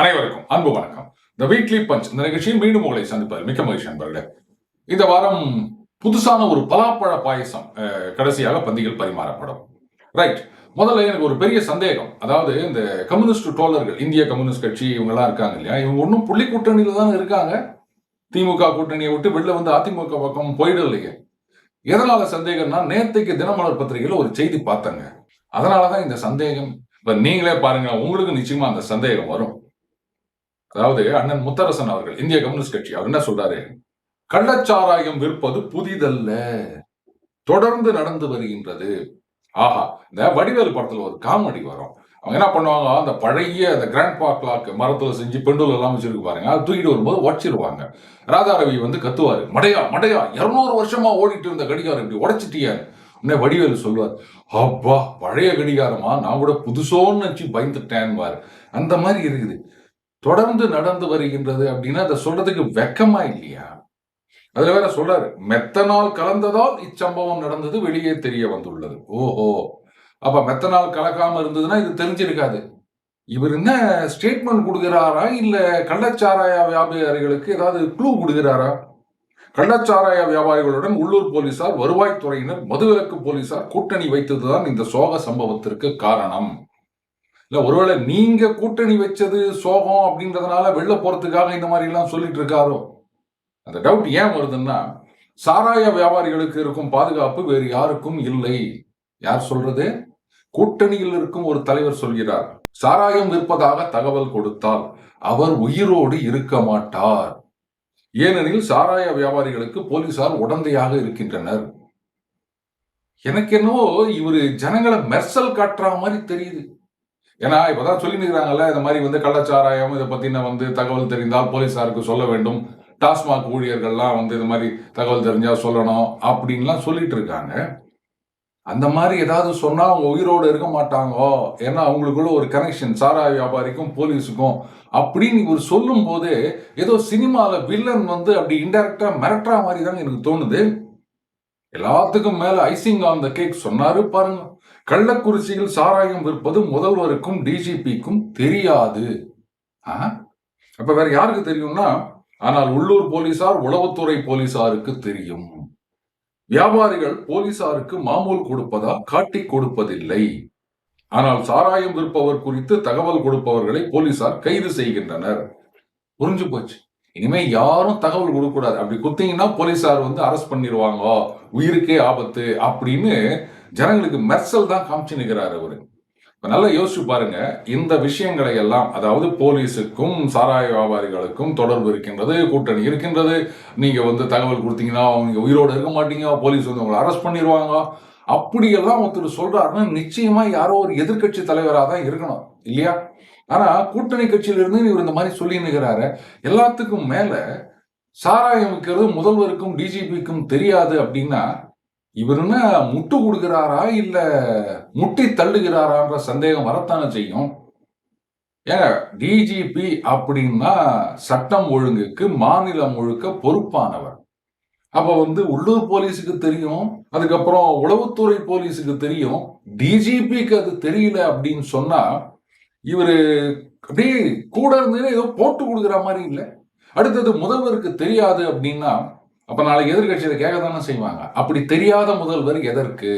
அனைவருக்கும் அன்பு வணக்கம். த வீக்லி பஞ்ச் இந்த நிகழ்ச்சியில் மீண்டும் உங்களை சந்திப்பது மிக்க மகிழ்ச்சி அன்பர்களே. இந்த வாரம் புதுசான ஒரு பலாப்பழ பாயசம் கடைசியாக பந்திகள் பரிமாறப்படும். ரைட் முதல்ல எனக்கு ஒரு பெரிய சந்தேகம். அதாவது இந்த கம்யூனிஸ்ட் டோலர்கள் இந்திய கம்யூனிஸ்ட் கட்சி இவங்கெல்லாம் இருக்காங்க இல்லையா? இவங்க ஒன்றும் புள்ளி கூட்டணியில தான் இருக்காங்க. திமுக கூட்டணியை விட்டு வெளில வந்து அதிமுக பக்கம் போயிடலையே. எதனால சந்தேகம்னா நேத்தைக்கு தினமலர் பத்திரிகையில் ஒரு செய்தி பார்த்தேங்க. அதனாலதான் இந்த சந்தேகம் இப்ப நீங்களே பாருங்க உங்களுக்கு நிச்சயமா அந்த சந்தேகம் வரும். அதாவது அண்ணன் முத்தரசன் அவர்கள் இந்திய கம்யூனிஸ்ட் கட்சி அவர் என்ன சொல்றாரு? கள்ளச்சாராயம் விற்பது புதிதல்ல தொடர்ந்து நடந்து வருகின்றது. ஆஹா இந்த வடிவேலு படத்துல ஒரு காமெடி வரும். அவங்க என்ன பண்ணுவாங்க அந்த பழைய அந்த கிராண்ட் பா கிளாக் மரத்துல செஞ்சு பெண்டுல எல்லாம் வச்சிருக்கு பாருங்க அது தூக்கிட்டு வரும்போது உடச்சிருவாங்க. ராதாரவி வந்து கத்துவாரு மடையா மடையா இருநூறு வருஷமா ஓடிட்டு இருந்த கடிகாரம் இப்படி உடச்சிட்டியான்னு உடனே வடிவேலு சொல்வார் அப்பா பழைய கடிகாரமா? நான் கூட புதுசோன்னு நினைச்சு பயந்துட்டேன்வார் அந்த மாதிரி இருக்குது. தொடர்ந்து நடந்து வருகின்றது அப்படின்னா அதை சொல்றதுக்கு வெக்கமா இல்லையா? அதுல வேற சொல்றாரு மெத்தனால் கலந்ததால் இச்சம்பவம் நடந்தது வெளியே தெரிய வந்துள்ளது. ஓஹோ. அப்ப மெத்தனால் கலக்காம இருந்ததுன்னா இது தெரிஞ்சிருக்காது. இவர் என்ன ஸ்டேட்மெண்ட் கொடுக்கிறாரா? இல்ல கள்ளச்சாராய வியாபாரிகளுக்கு ஏதாவது க்ளூ கொடுக்கிறாரா? கள்ளச்சாராய வியாபாரிகளுடன் உள்ளூர் போலீசார் வருவாய்த்துறையினர் மதுவிலக்கு போலீசார் கூட்டணி வைத்ததுதான் இந்த சோக சம்பவத்திற்கு காரணம். இல்லை ஒருவேளை நீங்க கூட்டணி வச்சது சோகம் அப்படின்றதுனால வெளில போறதுக்காக இந்த மாதிரி எல்லாம் சொல்லிட்டு இருக்காரோ? அந்த டவுட் ஏன் வருதுன்னா சாராய வியாபாரிகளுக்கு இருக்கும் பாதுகாப்பு வேறு யாருக்கும் இல்லை. யார் சொல்றது? கூட்டணியில் இருக்கும் ஒரு தலைவர் சொல்கிறார் சாராயம் விற்பதாக தகவல் கொடுத்தால் அவர் உயிரோடு இருக்க மாட்டார். ஏனெனில் சாராய வியாபாரிகளுக்கு போலீசார் உடந்தையாக இருக்கின்றனர். எனக்கு என்னவோ ஜனங்களை மெர்சல் காட்டுற மாதிரி தெரியுது. ஏன்னா இப்பதான் சொல்லி நிற்கிறாங்கல்ல இந்த மாதிரி வந்து கள்ளச்சாராயம் இதை பத்தின வந்து தகவல் தெரிந்தால் போலீசாருக்கு சொல்ல வேண்டும். டாஸ்மாக் ஊழியர்கள்லாம் வந்து இந்த மாதிரி தகவல் தெரிஞ்சா சொல்லணும் அப்படின்லாம் சொல்லிட்டு இருக்காங்க. அந்த மாதிரி ஏதாவது சொன்னால் அவங்க உயிரோடு இருக்க மாட்டாங்கோ? ஏன்னா அவங்களுக்குள்ள ஒரு கனெக்ஷன் சாராய வியாபாரிக்கும் போலீஸுக்கும். அப்படின்னு இவர் சொல்லும் போது ஏதோ சினிமாவில் வில்லன் வந்து அப்படி இன்டெரக்டாக மிரட்டுற மாதிரி தாங்க எனக்கு தோணுது. எல்லாத்துக்கும் மேலே ஐசிங் ஆன் த கேக் சொன்னாரு பாருங்க. கள்ளக்குறிச்சியில் சாராயம் விற்பது முதல்வருக்கும் டிஜிபிக்கும் தெரியாது. ஆ? அப்ப வேற யாருக்கு தெரியும்னா ஆனால் உள்ளூர் போலீசார் உளவுத்துறை போலீசாருக்கு தெரியும். வியாபாரிகள் போலீசாருக்கு மாமூல் கொடுப்பதா காட்டி கொடுப்பதில்லை. ஆனால் சாராயம் விற்பவர் குறித்து தகவல் கொடுப்பவர்களை போலீசார் கைது செய்கின்றனர். புரிஞ்சு போச்சு. இனிமே யாரும் தகவல் கொடுக்க கூடாது அப்படி குத்தீங்கன்னா போலீசார் வந்து அரெஸ்ட் பண்ணிடுவாங்க. உயிருக்கே ஆபத்து அப்படின்னு ஜனங்களுக்கு மெர்சல் தான் காமிச்சு நிற்கிறார் அவரு. நல்லா யோசிச்சு பாருங்க. இந்த விஷயங்களை எல்லாம் அதாவது போலீஸுக்கும் சாராய வியாபாரிகளுக்கும் தொடர்பு இருக்கின்றது கூட்டணி இருக்கின்றது. நீங்க வந்து தகவல் கொடுத்தீங்கன்னா அவங்க உயிரோடு இருக்க மாட்டீங்க போலீஸ் வந்து உங்களை அரெஸ்ட் பண்ணிடுவாங்க அப்படியெல்லாம் ஒருத்தர் சொல்றாருன்னா நிச்சயமா யாரோ ஒரு எதிர்க்கட்சி தலைவராக தான் இருக்கணும் இல்லையா? ஆனா கூட்டணி கட்சியிலிருந்து இவர் இந்த மாதிரி சொல்லி நிற்கிறாரு எல்லாத்துக்கும் மேல சாராயம் விற்கிறது முதல்வருக்கும் டிஜிபிக்கும் தெரியாது அப்படின்னா இவர் என்ன முட்டு கொடுக்கிறாரா இல்ல முட்டி தள்ளுகிறாரான்ற சந்தேகம் வரத்தானே செய்யும்? ஏங்க டிஜிபி அப்படின்னா சட்டம் ஒழுங்குக்கு மாநிலம் முழுக்க பொறுப்பானவர். அப்ப வந்து உள்ளூர் போலீஸுக்கு தெரியும் அதுக்கப்புறம் உளவுத்துறை போலீஸுக்கு தெரியும். டிஜிபிக்கு அது தெரியல அப்படின்னு சொன்னா இவரு அப்படியே கூட இருந்து ஏதோ போட்டு கொடுக்குற மாதிரி இல்லை. அடுத்தது முதல்வருக்கு தெரியாது அப்படின்னா அப்ப நாளைக்கு எதிர்கட்சியில கேட்க தானே செய்வாங்க? அப்படி தெரியாத முதல்வர் எதற்கு?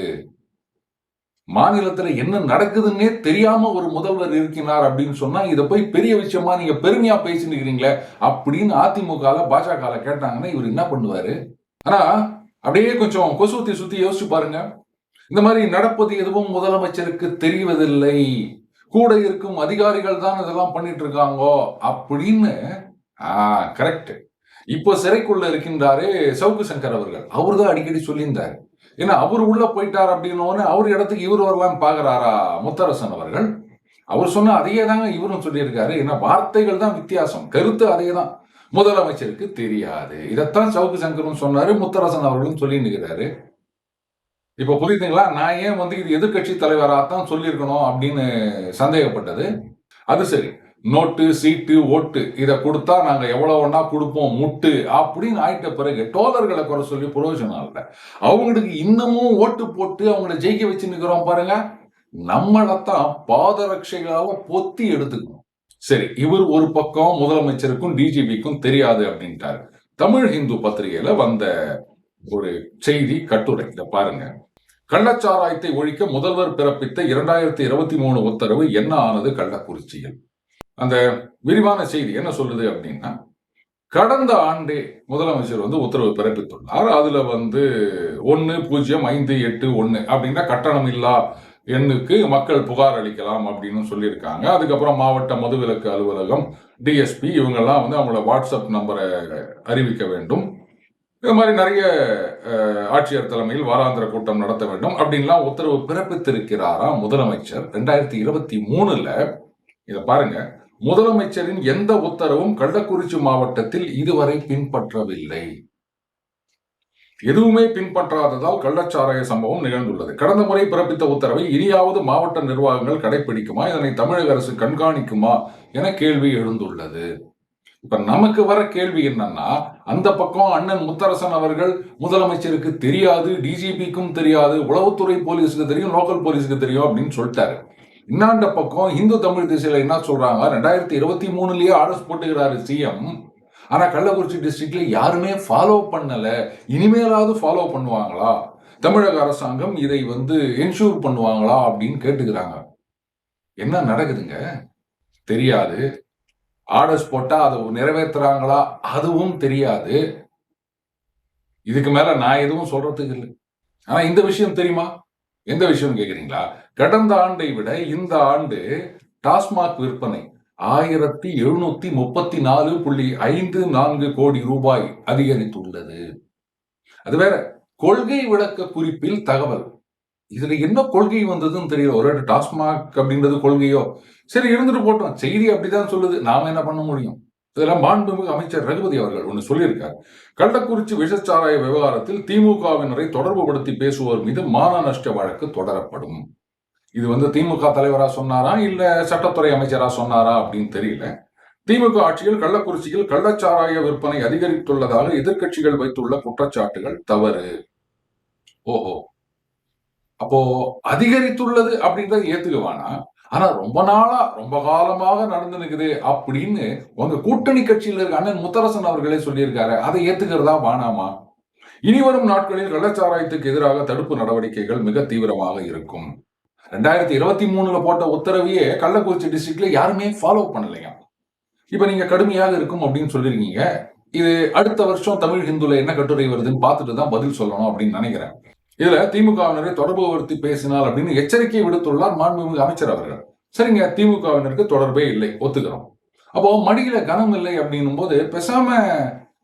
மாநிலத்துல என்ன நடக்குதுன்னே தெரியாம ஒரு முதல்வர் இருக்கிறார் அப்படின்னு சொன்னா இதை போய் பெரிய விஷயமா நீங்க பெருமையா பேசினுக்கிறீங்களே அப்படின்னு அதிமுக பாஜக கேட்டாங்கன்னா இவர் என்ன பண்ணுவாரு? ஆனா அப்படியே கொஞ்சம் கொசுத்தி சுத்தி யோசிச்சு பாருங்க. இந்த மாதிரி நடப்பது எதுவும் முதலமைச்சருக்கு தெரிவதில்லை. கூட இருக்கும் அதிகாரிகள் தான் இதெல்லாம் பண்ணிட்டு இருக்காங்கோ அப்படின்னு கரெக்ட் இப்போ சிறைக்குள்ள இருக்கின்றாரே சவுக்கு சங்கர் அவர்கள். அவர் தான் அடிக்கடி சொல்லியிருந்தார். ஏன்னா அவர் உள்ள போயிட்டார் அப்படின்னு அவர் இடத்துக்கு இவர் வரலாம் பாக்குறாரா முத்தரசன் அவர்கள்? அவர் சொன்ன அதையே தாங்க இவரும் சொல்லியிருக்காரு. ஏன்னா வார்த்தைகள் தான் வித்தியாசம். கருத்து அதே தான் முதலமைச்சருக்கு தெரியாது. இதைத்தான் சவுக்கு சங்கரும் சொன்னாரு முத்தரசன் அவர்களும் சொல்லி நிற்கிறாரு இப்ப புரியுதுங்களா? நான் ஏன் வந்து இது எதிர்கட்சி தலைவராகத்தான் சொல்லியிருக்கணும் அப்படின்னு சந்தேகப்பட்டது. அது சரி. நோட்டு சீட்டு ஓட்டு இதை கொடுத்தா நாங்கள் எவ்வளோ ஒன்றா கொடுப்போம்? முட்டு அப்படின்னு ஆயிட்ட பிறகு டோலர்களை குறை சொல்லி புரோஜனம் இல்லை அவங்களுக்கு இன்னமும் ஓட்டு போட்டு அவங்கள ஜெயிக்க வச்சு நிக்கிறோம் பாருங்க. நம்மளைத்தான் பாதரட்சைகளாக பொத்தி எடுத்துக்கணும். சரி இவர் ஒரு பக்கம் முதலமைச்சருக்கும் டிஜிபிக்கும் தெரியாது அப்படின்ட்டாரு. தமிழ் ஹிந்து பத்திரிகையில வந்த ஒரு செய்தி கட்டுரை இதை பாருங்க. கள்ளச்சாராயத்தை ஒழிக்க முதல்வர் பிறப்பித்த இரண்டாயிரத்தி இருபத்தி மூணு உத்தரவு என்ன ஆனது கள்ளக்குறிச்சியில்? அந்த விரிவான செய்தி என்ன சொல்லுது அப்படின்னா கடந்த ஆண்டே முதலமைச்சர் வந்து உத்தரவு பிறப்பித்துள்ளார். அதுல வந்து ஒன்று பூஜ்ஜியம் ஐந்து எட்டு ஒன்று அப்படின்னா கட்டணம் இல்லா எண்ணுக்கு மக்கள் புகார் அளிக்கலாம் அப்படின்னு சொல்லியிருக்காங்க. அதுக்கப்புறம் மாவட்ட மதுவிலக்கு அலுவலகம் டிஎஸ்பி இவங்கெல்லாம் வந்து அவங்களோட வாட்ஸ்அப் நம்பரை அறிவிக்க வேண்டும். இது மாதிரி நிறைய ஆட்சியர் தலைமையில் வாராந்திர கூட்டம் நடத்த வேண்டும் அப்படின்லாம் உத்தரவு பிறப்பித்திருக்கிறாராம் முதலமைச்சர்? ரெண்டாயிரத்தி இருபத்தி மூணுல இதை பாருங்க. முதலமைச்சரின் எந்த உத்தரவும் கள்ளக்குறிச்சி மாவட்டத்தில் இதுவரை பின்பற்றவில்லை. எதுவுமே பின்பற்றாததால் கள்ளச்சாராய சம்பவம் நிகழ்ந்துள்ளது. கடந்த முறை பிறப்பித்த உத்தரவை இனியாவது மாவட்ட நிர்வாகங்கள் கடைபிடிக்குமா இதனை தமிழக அரசு கண்காணிக்குமா என கேள்வி எழுந்துள்ளது. இப்ப நமக்கு வர கேள்வி என்னன்னா அந்த பக்கம் அண்ணன் முத்தரசன் அவர்கள் முதலமைச்சருக்கு தெரியாது டிஜிபிக்கும் தெரியாது உளவுத்துறை போலீஸுக்கு தெரியும் லோக்கல் போலீஸுக்கு தெரியும் அப்படின்னு சொல்லிட்டாரு. இன்னாண்ட பக்கம் இந்து தமிழ் திசையில என்ன சொல்றாங்க? ரெண்டாயிரத்தி இருபத்தி மூணுலயே ஆர்டர்ஸ் போட்டுக்கிறாரு சிஎம் ஆனா கள்ளக்குறிச்சி டிஸ்ட்ரிக்ட்ல யாருமே ஃபாலோ பண்ணல. இனிமேலாவது ஃபாலோ பண்ணுவாங்களா? தமிழக அரசாங்கம் இதை வந்து என்ஷூர் பண்ணுவாங்களா அப்படின்னு கேட்டுக்கிறாங்க. என்ன நடக்குதுங்க? தெரியாது. ஆர்டர்ஸ் போட்டா அதை நிறைவேற்றுறாங்களா? அதுவும் தெரியாது. இதுக்கு மேல நான் எதுவும் சொல்றதுக்கு இல்லை. ஆனா இந்த விஷயம் தெரியுமா? எந்த விஷயம் கேக்குறீங்களா? கடந்த ஆண்டை விட இந்த ஆண்டு டாஸ்மாக் விற்பனை ஆயிரத்தி எழுநூத்தி முப்பத்தி நாலு புள்ளி ஐந்து நான்கு கோடி ரூபாய் அதிகரித்துள்ளது. அது வேற கொள்கை விளக்க குறிப்பில் தகவல். இதுல என்ன கொள்கை வந்ததுன்னு தெரியல. ஒரு டாஸ்மாக் அப்படின்றது கொள்கையோ? சரி இருந்துட்டு போட்டோம். செய்தி அப்படிதான் சொல்லுது. நாம என்ன பண்ண முடியும்? இதெல்லாம் மாண்புமிகு அமைச்சர் ரகுபதி அவர்கள் ஒன்று சொல்லியிருக்கார். கள்ளக்குறிச்சி விஷச்சாராய விவகாரத்தில் திமுகவினரை தொடர்பு படுத்தி பேசுவோர் மீது மான நஷ்ட வழக்கு தொடரப்படும். இது வந்து திமுக தலைவரா சொன்னாரா இல்ல சட்டத்துறை அமைச்சரா சொன்னாரா அப்படின்னு தெரியல. திமுக ஆட்சியில் கள்ளக்குறிச்சியில் கள்ளச்சாராய விற்பனை அதிகரித்துள்ளதாக எதிர்க்கட்சிகள் வைத்துள்ள குற்றச்சாட்டுகள் தவறு. ஓஹோ. அப்போ அதிகரித்துள்ளது அப்படின்றத ஏத்துக்குவானா? ஆனா ரொம்ப நாளா ரொம்ப காலமாக நடந்துருக்குது அப்படின்னு உங்க கூட்டணி கட்சியில் இருக்க அண்ணன் முத்தரசன் அவர்களே சொல்லியிருக்காரு. அதை ஏத்துக்கிறதா வானாமா இனி வரும் நாட்களில் கள்ளச்சாராயத்துக்கு எதிராக தடுப்பு நடவடிக்கைகள் மிக தீவிரமாக இருக்கும். ரெண்டாயிரத்தி இருபத்தி மூணுல போட்ட உத்தரவையே கள்ளக்குறிச்சி டிஸ்ட்ரிக்ட்ல யாருமே ஃபாலோ பண்ணலையா இப்ப நீங்க கடுமையாக இருக்கும் அப்படின்னு சொல்லியிருக்கீங்க. இது அடுத்த வருஷம் தமிழ் ஹிந்துல என்ன கட்டுரை வருதுன்னு பார்த்துட்டு தான் பதில் சொல்லணும் அப்படின்னு நினைக்கிறேன். இதுல திமுகவினரை தொடர்பு வருத்தி பேசினால் அப்படின்னு எச்சரிக்கை விடுத்துள்ளார் மாண்புமிகு அமைச்சர் அவர்கள். சரிங்க திமுகவினருக்கு தொடர்பே இல்லை ஒத்துக்கிறோம். அப்போ மடியில கனம் இல்லை அப்படின்னும் போது பேசாம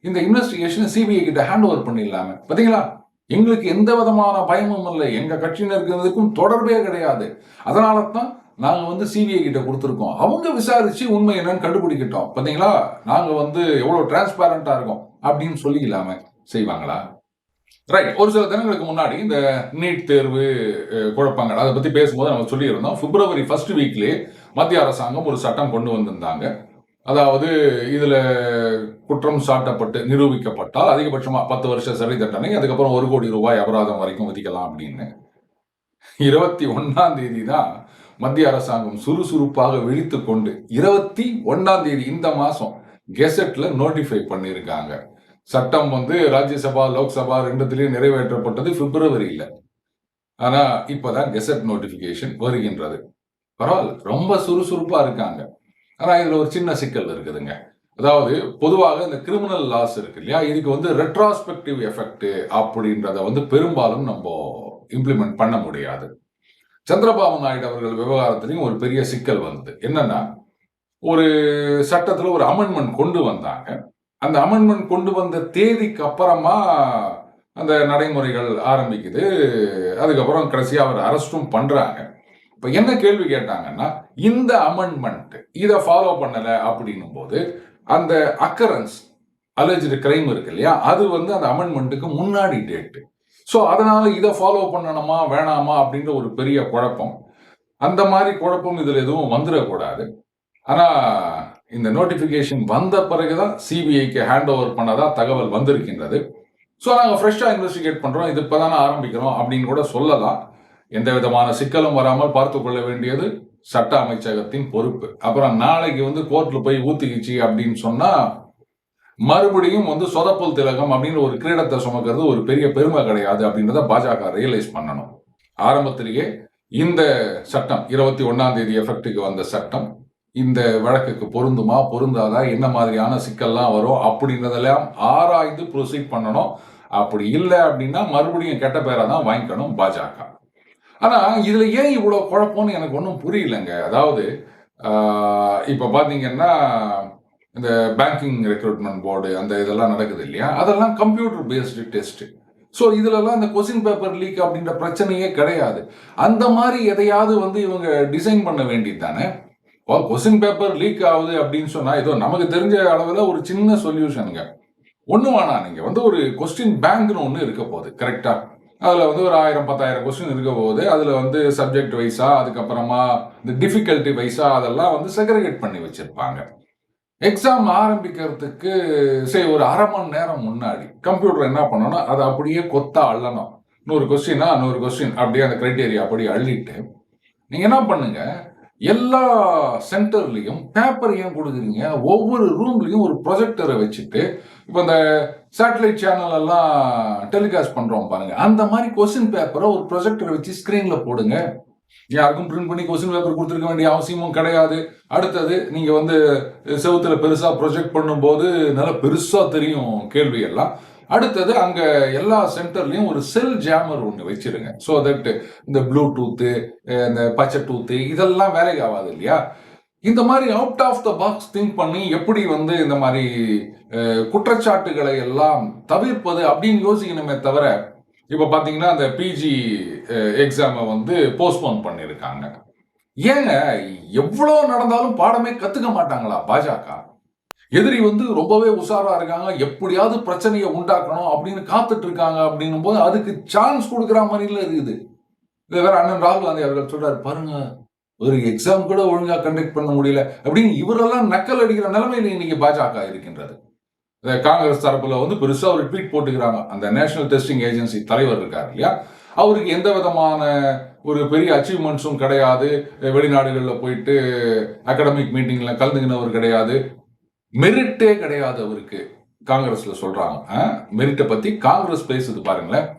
இந்த இன்வெஸ்டிகேஷன் சிபிஐ கிட்ட ஹேண்ட் ஓவர் பண்ணிடலாமே. பாத்தீங்களா? எங்களுக்கு எந்த விதமான பயமும் இல்லை. எங்க கட்சியினருக்கும் தொடர்பே கிடையாது. அதனால தான் நாங்க வந்து சிபிஐ கிட்ட கொடுத்துருக்கோம். அவங்க விசாரிச்சு உண்மை என்னன்னு கண்டுபிடிக்கிட்டோம். பாத்தீங்களா? நாங்க வந்து எவ்வளவு டிரான்ஸ்பேரண்டா இருக்கோம் அப்படின்னு சொல்லிக்கலாமே செய்வாங்களா? ரைட் ஒரு சில தினங்களுக்கு முன்னாடி இந்த நீட் தேர்வு குழப்பங்கள் அதை பத்தி பேசும்போது நம்ம சொல்லியிருந்தோம். பிப்ரவரி ஃபர்ஸ்ட் வீக்லேயே மத்திய அரசாங்கம் ஒரு சட்டம் கொண்டு வந்திருந்தாங்க. அதாவது இதில் குற்றம் சாட்டப்பட்டு நிரூபிக்கப்பட்டால் அதிகபட்சமாக பத்து வருஷ சிறை தண்டனை அதுக்கப்புறம் ஒரு கோடி ரூபாய் அபராதம் வரைக்கும் விதிக்கலாம் அப்படின்னு. இருபத்தி ஒன்னாம் தேதி தான் மத்திய அரசாங்கம் சுறுசுறுப்பாக விழித்து கொண்டு இருபத்தி ஒன்னாம் தேதி இந்த மாதம் கெசட்டில் நோட்டிஃபை பண்ணியிருக்காங்க. சட்டம் வந்து ராஜ்யசபா லோக்சபா ரெண்டுத்திலையும் நிறைவேற்றப்பட்டது ஃபிப்ரவரியில் ஆனால் இப்போ தான் கெசட் நோட்டிஃபிகேஷன் வருகின்றது. பரவாயில்ல ரொம்ப சுறுசுறுப்பாக இருக்காங்க. ஆனால் இதில் ஒரு சின்ன சிக்கல் இருக்குதுங்க. அதாவது பொதுவாக இந்த கிரிமினல் லாஸ் இருக்கு இல்லையா? இதுக்கு வந்து ரெட்ராஸ்பெக்டிவ் எஃபெக்ட் அப்படின்றத வந்து பெரும்பாலும் நம்ம இம்ப்ளிமெண்ட் பண்ண முடியாது. சந்திரபாபு நாயுடு அவர்கள் விவகாரத்திலையும் ஒரு பெரிய சிக்கல் வந்தது. என்னன்னா ஒரு சட்டத்தில் ஒரு அமெண்ட்மெண்ட் கொண்டு வந்தாங்க. அந்த அமெண்ட்மெண்ட் கொண்டு வந்த தேதிக்கு அப்புறமா அந்த நடைமுறைகள் ஆரம்பிக்குது. அதுக்கப்புறம் கடைசியாக அவர் அரெஸ்டும் பண்ணுறாங்க இப்போ என்ன கேள்வி கேட்டாங்கன்னா இந்த அமெண்ட்மெண்ட் இதை ஃபாலோ பண்ணலை அப்படின்னும் போது அந்த அக்கரன்ஸ் அலெஜ்டு கிரைம் இருக்கு இல்லையா அது வந்து அந்த அமெண்ட்மெண்ட்டுக்கு முன்னாடி டேட்டு ஸோ அதனால் இதை ஃபாலோ பண்ணணுமா வேணாமா அப்படின்ற ஒரு பெரிய குழப்பம். அந்த மாதிரி குழப்பம் இதில் எதுவும் வந்துடக்கூடாது. ஆனால் இந்த நோட்டிஃபிகேஷன் வந்த பிறகுதான் சிபிஐக்கு ஹேண்ட் ஓவர் பண்ணதா தகவல் வந்திருக்கின்றது. ஸோ நாங்கள் ஃப்ரெஷ்ஷாக இன்வெஸ்டிகேட் பண்ணுறோம் இது இப்போ தானே ஆரம்பிக்கிறோம் அப்படின்னு கூட சொல்லலாம். எந்த விதமான சிக்கலும் வராமல் பார்த்து கொள்ள வேண்டியது சட்ட அமைச்சகத்தின் பொறுப்பு. அப்புறம் நாளைக்கு வந்து கோர்ட்டில் போய் ஊத்திக்கிச்சு அப்படின்னு சொன்னால் மறுபடியும் வந்து சொதப்பல் திலகம் அப்படின்னு ஒரு கிரீடத்தை சுமக்கிறது ஒரு பெரிய பெருமை கிடையாது அப்படின்றத பாஜக ரியலைஸ் பண்ணணும். ஆரம்பத்திலேயே இந்த சட்டம் இருபத்தி ஒன்னாம் தேதி எஃபெக்டுக்கு வந்த சட்டம் இந்த வழக்குக்கு பொருந்துமா பொருந்தாதா என்ன மாதிரியான சிக்கல்லாம் வரும் அப்படின்றதெல்லாம் ஆராய்ந்து ப்ரொசீட் பண்ணணும். அப்படி இல்லை அப்படின்னா மறுபடியும் கெட்ட பேரை தான் வாங்கிக்கணும் பாஜக. ஆனால் இதில் ஏன் இவ்வளோ குழப்பம்னு எனக்கு ஒன்றும் புரியலைங்க. அதாவது இப்போ பார்த்தீங்கன்னா இந்த பேங்கிங் ரெக்ரூட்மெண்ட் போர்டு அந்த இதெல்லாம் நடக்குது இல்லையா? அதெல்லாம் கம்ப்யூட்டர் பேஸ்டு டெஸ்ட்டு ஸோ இதுலலாம் இந்த கொஸ்டின் பேப்பர் லீக் அப்படின்ற பிரச்சனையே கிடையாது. அந்த மாதிரி எதையாவது வந்து இவங்க டிசைன் பண்ண வேண்டியது தானே? கொஸ்டின் பேப்பர் லீக் ஆகுது அப்படின்னு சொன்னால் ஏதோ நமக்கு தெரிஞ்ச அளவில் ஒரு சின்ன சொல்யூஷனுங்க. ஒன்று வேணாம் நீங்கள் வந்து ஒரு கொஸ்டின் பேங்க்னு ஒன்று இருக்க போகுது கரெக்டாக அதில் வந்து ஒரு ஆயிரம் பத்தாயிரம் கொஸ்டின் இருக்க போகுது. அதில் வந்து சப்ஜெக்ட் வைஸாக அதுக்கப்புறமா இந்த டிஃபிகல்ட்டி வைஸாக அதெல்லாம் வந்து செக்ரிகேட் பண்ணி வச்சுருப்பாங்க. எக்ஸாம் ஆரம்பிக்கிறதுக்கு சரி ஒரு அரை மணி நேரம் முன்னாடி கம்ப்யூட்டர் என்ன பண்ணணும்? அதை அப்படியே கொத்தா அள்ளணும். நூறு கொஸ்டினா நூறு கொஸ்டின் அப்படியே அந்த க்ரைட்டேரியா அப்படியே அள்ளிட்டு நீங்கள் என்ன பண்ணுங்கள் எல்லா சென்டர்லையும் பேப்பர் ஏன் கொடுக்குறீங்க. ஒவ்வொரு ரூம்லையும் ஒரு ப்ரொஜெக்டரை வச்சுட்டு இப்போ இந்த சேட்டலைட் சேனல் எல்லாம் டெலிகாஸ்ட் பண்ணுறோம் பாருங்க. அந்த மாதிரி கொஸ்டின் பேப்பரை ஒரு ப்ரொஜெக்டரை வச்சு ஸ்க்ரீனில் போடுங்க. யாருக்கும் பிரிண்ட் பண்ணி கொஸ்டின் பேப்பர் கொடுத்துருக்க வேண்டிய அவசியமும் கிடையாது. அடுத்தது நீங்கள் வந்து செவுத்துல பெருசாக ப்ரொஜெக்ட் பண்ணும்போது நல்லா பெருசாக தெரியும் கேள்வி எல்லாம் அடுத்தது அங்க எல்லா சென்டர்லயும் ஒரு செல் ஜாமர் ஒன்று வச்சிருங்க. ஸோ தட் இந்த ப்ளூடூத்து இந்த பச்சை டூத்து இதெல்லாம் வேலைக்கு ஆகாது இல்லையா? இந்த மாதிரி out of the box think பண்ணி எப்படி வந்து இந்த மாதிரி குற்றச்சாட்டுகளை எல்லாம் தவிர்ப்பது அப்படின்னு யோசிக்கணுமே தவிர இப்போ பார்த்தீங்கன்னா அந்த பிஜி எக்ஸாமை வந்து போஸ்ட்போன் பண்ணியிருக்காங்க ஏங்க எவ்வளோ நடந்தாலும் பாடமே கற்றுக்க மாட்டாங்களா பாஜக? எதிரி வந்து ரொம்பவே உஷாரா இருக்காங்க. எப்படியாவது பிரச்சனையை உண்டாக்கணும் அப்படின்னு காத்துட்டு இருக்காங்க அப்படின்னும் போது அதுக்கு சான்ஸ் கொடுக்குற மாதிரில இருக்குது. இதை வேற அண்ணன் ராகுல் காந்தி அவர்கள் சொல்றாரு பாருங்க ஒரு எக்ஸாம் கூட ஒழுங்கா கண்டக்ட் பண்ண முடியல. அப்படின்னு இவரெல்லாம் நக்கல் அடிக்கிற நிலைமையில இன்னைக்கு பாஜக இருக்கின்றது. காங்கிரஸ் தரப்புல வந்து பெருசா ஒரு ட்வீட் போட்டுக்கிறாங்க. அந்த நேஷனல் டெஸ்டிங் ஏஜென்சி தலைவர் இருக்கார் இல்லையா? அவருக்கு எந்த விதமான ஒரு பெரிய அச்சீவ்மெண்ட்ஸும் கிடையாது. வெளிநாடுகளில் போயிட்டு அகாடமிக் மீட்டிங்கில் கலந்துக்கினவர் கிடையாது. மெரிட்டே கிடையாது அவருக்கு. காங்கிரஸ்ல சொல்றாங்க. மெரிட்டை பத்தி காங்கிரஸ் பேசுது பாருங்களேன்.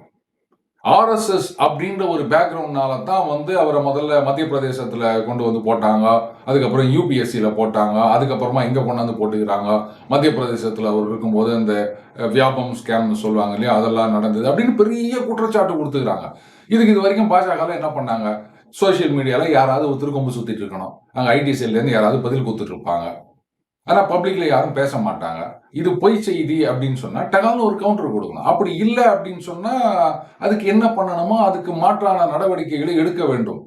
ஆர்எஸ்எஸ் அப்படின்ற ஒரு பேக்ரவுண்ட்னால தான் வந்து அவரை முதல்ல மத்திய பிரதேசத்தில் கொண்டு வந்து போட்டாங்க. அதுக்கப்புறம் யூபிஎஸ்சியில் போட்டாங்க. அதுக்கப்புறமா எங்க கொண்டாந்து போட்டுக்கிறாங்க. மத்திய பிரதேசத்தில் அவர் இருக்கும்போது அந்த வியாபம் ஸ்கேம்னு சொல்லுவாங்க இல்லையா? அதெல்லாம் நடந்தது அப்படின்னு பெரிய குற்றச்சாட்டு கொடுத்துக்கிறாங்க. இதுக்கு இது வரைக்கும் பாஜக என்ன பண்ணாங்க? சோஷியல் மீடியாவில் யாராவது ஒருத்தர் கொம்பு சுற்றிட்டு இருக்கணும். அங்கே ஐடி செல்லேருந்து யாராவது பதில் கொடுத்துட்டு இருப்பாங்க. ஆனா பப்ளிக்ல யாரும் பேச மாட்டாங்க. இது பொய் செய்தி அப்படின்னு சொன்னா டகால்னு ஒரு கவுண்டர் கொடுக்கணும். அப்படி இல்லை அப்படின்னு சொன்னா அதுக்கு என்ன பண்ணணுமோ அதுக்கு மாற்றான நடவடிக்கைகளை எடுக்க வேண்டும்.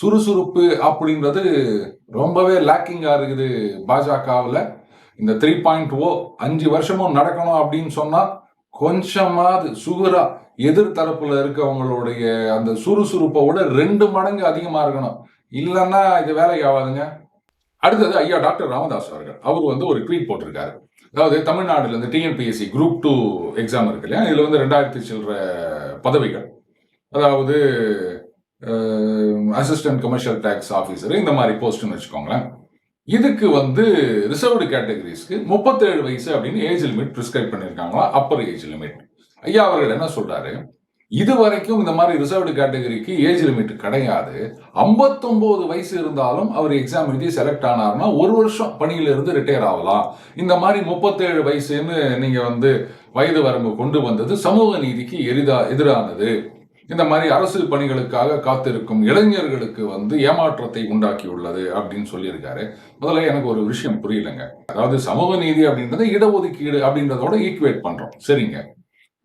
சுறுசுறுப்பு அப்படின்றது ரொம்பவே லேக்கிங்கா இருக்குது பாஜகவில். இந்த த்ரீ பாயிண்ட் ஓ அஞ்சு வருஷமும் நடக்கணும் அப்படின்னு சொன்னா கொஞ்சமாவது சுகுரா எதிர்த்தரப்புல இருக்கவங்களுடைய அந்த சுறுசுறுப்பை விட ரெண்டு மடங்கு அதிகமா இருக்கணும். இல்லைன்னா இது வேலைக்கு ஆகாதுங்க. அடுத்தது ஐயா டாக்டர் ராமதாஸ் அவர்கள். அவர் வந்து ஒரு ட்வீட் போட்டிருக்காரு. அதாவது தமிழ்நாடுல இந்த டிஎன்பிஎஸ்சி குரூப் டூ எக்ஸாம் இருக்கு இல்லையா? இதில் வந்து ரெண்டாயிரத்தி சில்லற பதவிகள். அதாவது அசிஸ்டன்ட் கமர்ஷியல் டேக்ஸ் ஆஃபீஸர் இந்த மாதிரி போஸ்ட்னு வச்சுக்கோங்களேன். இதுக்கு வந்து ரிசர்வ்டு கேட்டகரிஸ்க்கு முப்பத்தேழு வயசு அப்படின்னு ஏஜ் லிமிட் ப்ரிஸ்கிரைப் பண்ணியிருக்காங்களா? அப்பர் ஏஜ் லிமிட் ஐயா அவர்கள் என்ன சொல்றாரு? இது வரைக்கும் இந்த மாதிரி ரிசர்வ்டு கேட்டகரிக்கு ஏஜ் லிமிட் கிடையாது. 59 வயசு இருந்தாலும் அவர் எக்ஸாம் எழுதி செலக்ட் ஆனார்னா ஒரு வருஷம் பணியிலிருந்து ரிட்டையர் ஆகலாம். இந்த மாதிரி முப்பத்தேழு வயசுன்னு நீங்கள் வந்து வயது வரம்பு கொண்டு வந்தது சமூக நீதிக்கு எரிதா எதிரானது. இந்த மாதிரி அரசு பணிகளுக்காக காத்திருக்கும் இளைஞர்களுக்கு வந்து ஏமாற்றத்தை உண்டாக்கியுள்ளது அப்படின்னு சொல்லியிருக்காரு. முதல்ல எனக்கு ஒரு விஷயம் புரியலங்க. அதாவது சமூக நீதி அப்படின்றத இடஒதுக்கீடு அப்படின்றதோட ஈக்குவேட் பண்றோம். சரிங்க.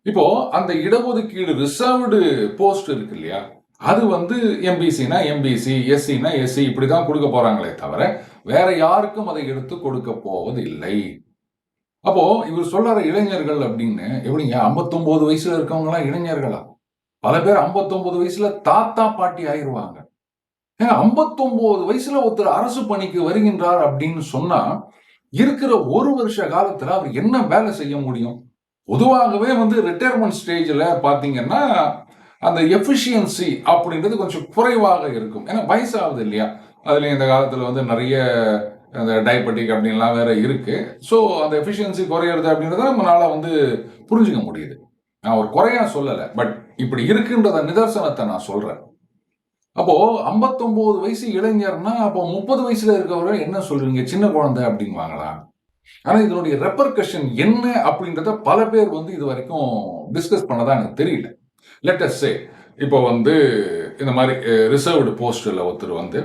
இப்போ அந்த இடஒதுக்கீடு ரிசர்வ்டு போஸ்ட் இருக்கு இல்லையா? அது வந்து எம்பிசினா எம்பிசி எஸ்சினா எஸ்சி இப்படிதான் கொடுக்க போறாங்களே தவிர வேற யாருக்கும் அதை எடுத்து கொடுக்க போவது இல்லை அப்போ இவர் சொல்றாரு இளைஞர்கள் அப்படின்னு எப்படிங்க? 59 வயசுல இருக்கவங்களாம் இளைஞர்களா? பல பேர் 59 வயசுல தாத்தா பாட்டி ஆயிருவாங்க. ஏங்க 59 வயசுல ஒருத்தர் அரசு பணிக்கு வருகின்றார் அப்படின்னு சொன்னா இருக்கிற ஒரு வருஷ காலத்துல அவர் என்ன வேலை செய்ய முடியும்? பொதுவாகவே வந்து ரிட்டையர்மெண்ட் ஸ்டேஜில் பார்த்தீங்கன்னா அந்த எஃபிஷியன்சி அப்படின்றது கொஞ்சம் குறைவாக இருக்கும். ஏன்னா வயசாகுது இல்லையா? அதுலேயும் இந்த காலத்தில் வந்து நிறைய அந்த டயபெட்டிக் அப்படின்லாம் வேற இருக்கு. ஸோ அந்த எஃபிஷியன்சி குறையிறது அப்படின்றத நம்மளால வந்து புரிஞ்சுக்க முடியுது. நான் ஒரு குறையா சொல்லலை பட் இப்படி இருக்குன்றத நிதர்சனத்தை நான் சொல்றேன். அப்போ 59 வயசு இளைஞர்னா அப்போ முப்பது வயசுல இருக்கவரை என்ன சொல்றீங்க? சின்ன குழந்தை அப்படிங்குவாங்களா ஆனா இதனுடைய ரெப்பர்கஷன் என்ன அப்படின்றத பல பேர் வந்து இது வரைக்கும் டிஸ்கஸ் பண்ணதா எனக்கு தெரியல. லெட்டஸ் சே இப்போ வந்து இந்த மாதிரி ரிசர்வ்டு போஸ்டில் ஒருத்தர் வந்து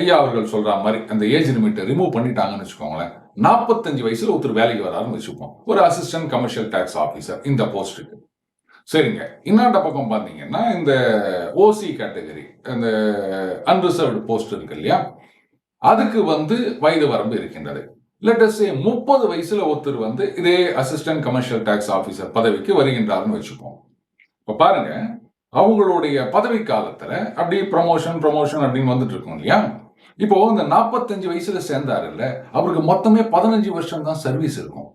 ஐயா அவர்கள் சொல்கிற மாதிரி அந்த ஏஜ் லிமிட்டை ரிமூவ் பண்ணிட்டாங்கன்னு வச்சுக்கோங்களேன். நாற்பத்தஞ்சு வயசுல ஒருத்தர் வேலைக்கு வராருன்னு வச்சுப்போம். ஒரு அசிஸ்டன்ட் கமர்ஷியல் டேக்ஸ் ஆஃபீஸர் இந்த போஸ்ட்டுக்கு சரிங்க. இன்னாண்ட பக்கம் பார்த்தீங்கன்னா இந்த ஓசி கேட்டகரி இந்த அன்ரிசர்வ்டு போஸ்ட் இருக்கு இல்லையா? அதுக்கு வந்து வயது வரம்பு இருக்கின்றது. லெட்டஸ் முப்பது வயசுல ஒருத்தர் வந்து இதே அசிஸ்டன்ட் கமர்ஷியல் டாக்ஸ் ஆஃபீஸர் பதவிக்கு வருகின்றார்னு வச்சுப்போம் இப்போ பாருங்க அவங்களுடைய பதவி காலத்துல அப்படி ப்ரமோஷன் ப்ரமோஷன் அப்படின்னு வந்துட்டு இருக்கோம் இல்லையா? இப்போ இந்த நாற்பத்தஞ்சு வயசுல சேர்ந்தாரு இல்ல அவருக்கு மொத்தமே பதினஞ்சு வருஷம் தான் சர்வீஸ் இருக்கும்.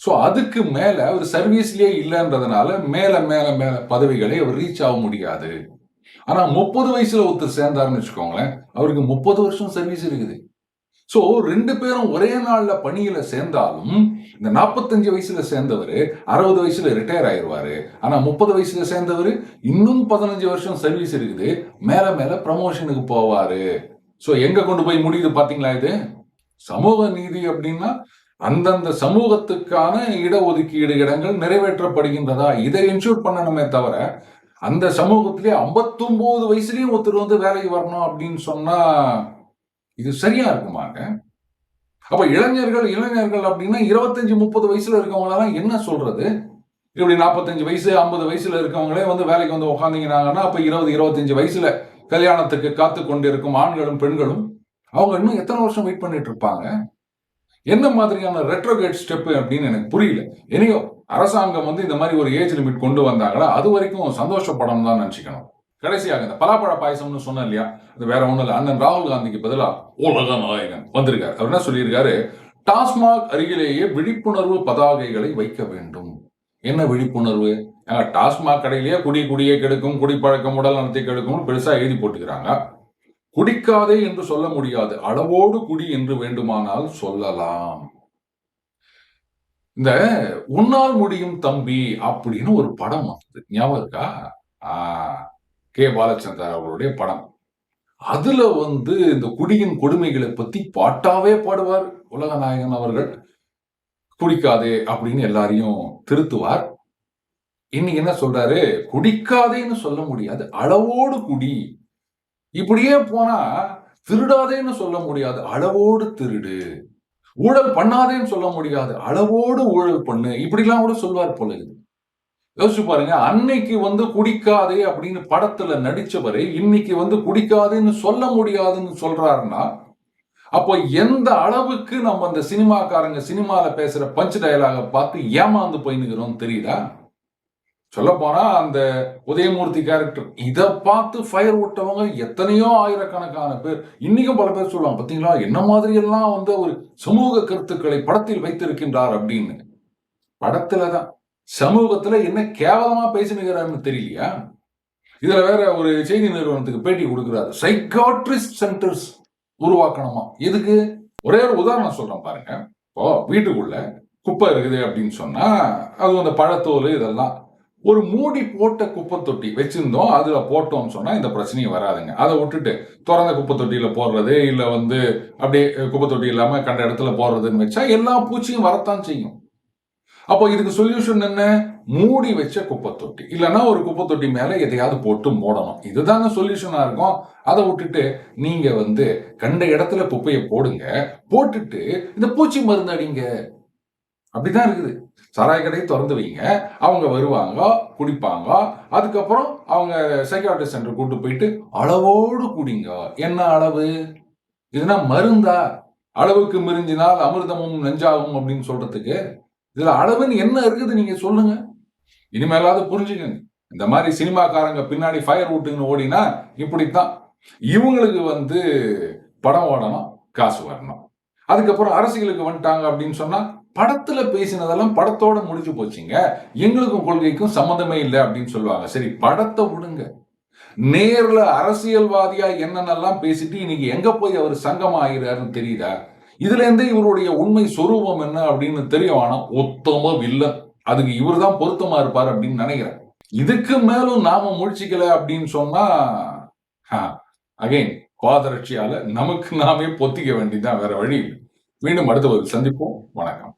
ஸோ அதுக்கு மேல அவர் சர்வீஸ்லயே இல்லைன்றதுனால மேல மேல மேல பதவிகளை அவர் ரீச் ஆக முடியாது. ஆனா முப்பது வயசுல ஒருத்தர் சேர்ந்தாருன்னு வச்சுக்கோங்களேன் அவருக்கு முப்பது வருஷம் சர்வீஸ் இருக்குது. ஸோ ரெண்டு பேரும் ஒரே நாள்ல பணியில சேர்ந்தாலும் இந்த நாற்பத்தஞ்சு வயசுல சேர்ந்தவர் அறுபது வயசுல ரிட்டையர் ஆயிடுவாரு ஆனா முப்பது வயசுல சேர்ந்தவர் இன்னும் பதினஞ்சு வருஷம் சர்வீஸ் இருக்குது. மேல மேல ப்ரமோஷனுக்கு போவாரு. ஸோ எங்க கொண்டு போய் முடியுது பாத்தீங்களா இது? சமூக நீதி அப்படின்னா அந்தந்த சமூகத்துக்கான இடஒதுக்கீடு இடங்கள் நிறைவேற்றப்படுகின்றதா? இதை என்ஷூர் பண்ணணுமே தவிர அந்த சமூகத்திலே 59 வயசுலயும் ஒருத்தர் வந்து வேலைக்கு வரணும் அப்படின்னு சொன்னா இது சரியா இருக்குமாங்க? அப்ப இளைஞர்கள் இளைஞர்கள் அப்படின்னா இருபத்தஞ்சு முப்பது வயசுல இருக்கவங்களெல்லாம் என்ன சொல்றது? இப்படி நாற்பத்தஞ்சு வயசு ஐம்பது வயசுல இருக்கவங்களே வந்து வேலைக்கு வந்து உட்காந்துங்கிறாங்கன்னா அப்ப இருபது இருபத்தஞ்சு வயசுல கல்யாணத்துக்கு காத்து கொண்டிருக்கும் ஆண்களும் பெண்களும் அவங்க இன்னும் எத்தனை வருஷம் வெயிட் பண்ணிட்டு இருப்பாங்க என்ன மாதிரியான ரெட்ரோகேட் ஸ்டெப் அப்படின்னு எனக்கு புரியல. இனியோ அரசாங்கம் வந்து இந்த மாதிரி ஒரு ஏஜ் லிமிட் கொண்டு வந்தாங்களா? அது வரைக்கும் சந்தோஷப்படணும் தான் நினச்சிக்கணும். கடைசியாக இந்த பலாப்பழ பாயசம்னு சொன்னேன் இல்லையா? அது வேற ஒண்ணும் இல்லை. அண்ணன் ராகுல் காந்திக்கு பதிலா உலக நாயகன் வந்திருக்காரு. அவர் என்ன சொல்லியிருக்காரு? டாஸ்மாக் அருகிலேயே விழிப்புணர்வு பதாகைகளை வைக்க வேண்டும். என்ன விழிப்புணர்வு? ஏன்னா டாஸ்மாக் கடையிலேயே குடி குடியே கெடுக்கும் குடிப்பழக்கம் உடல் நடத்தி கெடுக்கும்னு பெருசா எழுதி போட்டுக்கிறாங்க குடிக்காதே என்று சொல்ல முடியாது. அளவோடு குடி என்று வேண்டுமானால் சொல்லலாம். இந்த உன்னால் முடியும் தம்பி அப்படின்னு ஒரு படம் வந்தது. ஞாபகம் இருக்கா? ஆஹ் கே. பாலச்சந்திரா அவர்களுடைய படம். அதுல வந்து இந்த குடியின் கொடுமைகளை பத்தி பாட்டாவே பாடுவார் உலகநாயகன் அவர்கள். குடிக்காதே அப்படின்னு எல்லாரையும் திருத்துவார். இன்னைக்கு என்ன சொல்றாரு? குடிக்காதேன்னு சொல்ல முடியாது. அளவோடு குடி. இப்படியே போனா திருடாதேன்னு சொல்ல முடியாது. அளவோடு திருடு. ஊழல் பண்ணாதேன்னு சொல்ல முடியாது. அளவோடு ஊழல் பண்ணு. இப்படிலாம் கூட சொல்வார் போல இது யோசிச்சு பாருங்க அன்னைக்கு வந்து குடிக்காதே அப்படின்னு படத்துல நடிச்சவரை இன்னைக்கு வந்து குடிக்காதேன்னு சொல்ல முடியாதுன்னு சொல்றாருன்னா அப்போ எந்த அளவுக்கு நம்ம அந்த சினிமாக்காரங்க சினிமால பேசுற பஞ்ச் டயலாக பார்த்து ஏமாந்து போயினுக்கிறோம் தெரியுதா? சொல்ல போனா அந்த உதயமூர்த்தி கேரக்டர் இதை பார்த்து ஃபயர் விட்டவங்க எத்தனையோ ஆயிரக்கணக்கான பேர் இன்னைக்கும் பல பேர் சொல்லுவாங்க பார்த்தீங்களா என்ன மாதிரி எல்லாம் வந்து ஒரு சமூக கருத்துக்களை படத்தில் வைத்திருக்கின்றார் அப்படின்னு. படத்துல தான் சமூகத்துல என்ன கேவலமா பேசினுக்கிறாருன்னு தெரியலையா? இதுல வேற ஒரு செய்தி நிறுவனத்துக்கு பேட்டி கொடுக்குறாரு. சைக்காட்ரிஸ்ட் சென்டர்ஸ் உருவாக்கணுமா? எதுக்கு? ஒரே ஒரு உதாரணம் சொல்றேன் பாருங்க. இப்போ வீட்டுக்குள்ள குப்பை இருக்குது அப்படின்னு சொன்னா அது அந்த பழத்தோல் இதெல்லாம். ஒரு மூடி போட்ட குப்பை தொட்டி வச்சிருந்தோம் அதுல போட்டோம்னு சொன்னா இந்த பிரச்சனையும் வராதுங்க. அதை விட்டுட்டு திறந்த குப்பை தொட்டியில போடுறது இல்ல வந்து அப்படியே குப்பை தொட்டி இல்லாம கண்ட இடத்துல போடுறதுன்னு வச்சா எல்லா பூச்சியும் வரத்தான் செய்யும். அப்போ இதுக்கு சொல்யூஷன் என்ன? மூடி வச்ச குப்பை தொட்டி இல்லைன்னா ஒரு குப்பை தொட்டி மேலே எதையாவது போட்டு மூடணும். இதுதாங்க சொல்யூஷனாக இருக்கும். அதை விட்டுட்டு நீங்கள் வந்து கண்ட இடத்துல குப்பையை போடுங்க. போட்டுட்டு இந்த பூச்சி மருந்து அடிங்க. அப்படிதான் இருக்குது. சாராய கடையை திறந்து வைங்க. அவங்க வருவாங்க குடிப்பாங்க. அதுக்கப்புறம் அவங்க சைக்காட்ரிஸ்ட் சென்டர் கூட்டு போயிட்டு அளவோடு குடிங்க. என்ன அளவு? இதுனா மருந்தா? அளவுக்கு மிரிஞ்சினால் அமிர்தமும் நெஞ்சாகும் அப்படின்னு சொல்றதுக்கு இதுல அளவுன்னு என்ன இருக்குது நீங்க சொல்லுங்க. இனிமேலாவது புரிஞ்சுக்கங்க. இந்த மாதிரி சினிமாக்காரங்க பின்னாடி ஃபயர் விட்டுங்கன்னு ஓடினா இப்படித்தான். இவங்களுக்கு வந்து படம் ஓடணும் காசு வரணும். அதுக்கப்புறம் அரசியலுக்கு வந்துட்டாங்க அப்படின்னு சொன்னா படத்துல பேசினதெல்லாம் படத்தோட முடிஞ்சு போச்சுங்க. எங்களுக்கும் கொள்கைக்கும் சம்மந்தமே இல்லை அப்படின்னு சொல்லுவாங்க. சரி படத்தை விடுங்க. நேர்ல அரசியல்வாதியா என்னென்னலாம் பேசிட்டு இன்னைக்கு எங்க போய் அவர் சங்கம் ஆகிறாருன்னு தெரியுதா? இதுலேருந்து இவருடைய உண்மை சொரூபம் என்ன அப்படின்னு தெரியும். ஆனால் ஒத்தம வில்லன் அதுக்கு இவர் தான் பொருத்தமா இருப்பார் அப்படின்னு நினைக்கிறேன். இதுக்கு மேலும் நாம முழிச்சிக்கல அப்படின்னு சொன்னா அகைன் பாதரட்சியால நமக்கு நாமே பொத்திக்க வேண்டியதுதான் வேற வழி மீண்டும் அடுத்த சந்திப்போம். வணக்கம்.